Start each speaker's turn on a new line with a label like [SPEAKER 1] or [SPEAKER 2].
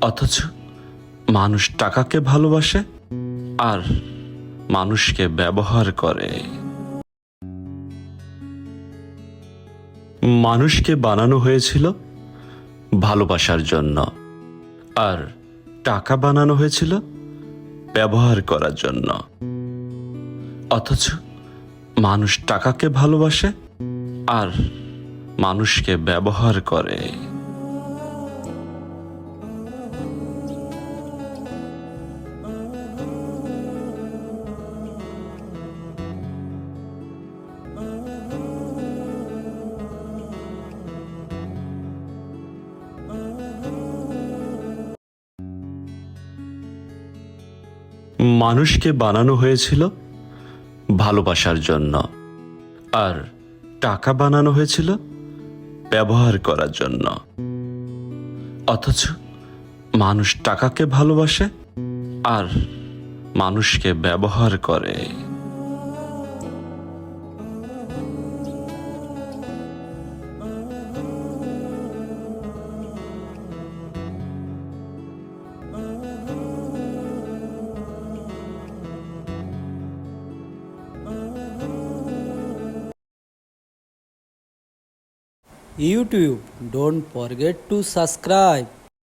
[SPEAKER 1] অথচ মানুষ টাকাকে ভালোবাসে আর মানুষকে ব্যবহার করে। মানুষকে বানানো হয়েছিল ভালোবাসার জন্য আর টাকা বানানো হয়েছিল ব্যবহার করার জন্য। অথচ মানুষ টাকাকে ভালোবাসে আর মানুষকে ব্যবহার করে। মানুষকে বানানো হয়েছিল ভালোবাসার জন্য। আর টাকা বানানো হয়েছিল ব্যবহার করার জন্য। অথচ মানুষ টাকাকে ভালোবাসে আর মানুষকে ব্যবহার করে।
[SPEAKER 2] YouTube. Don't forget to subscribe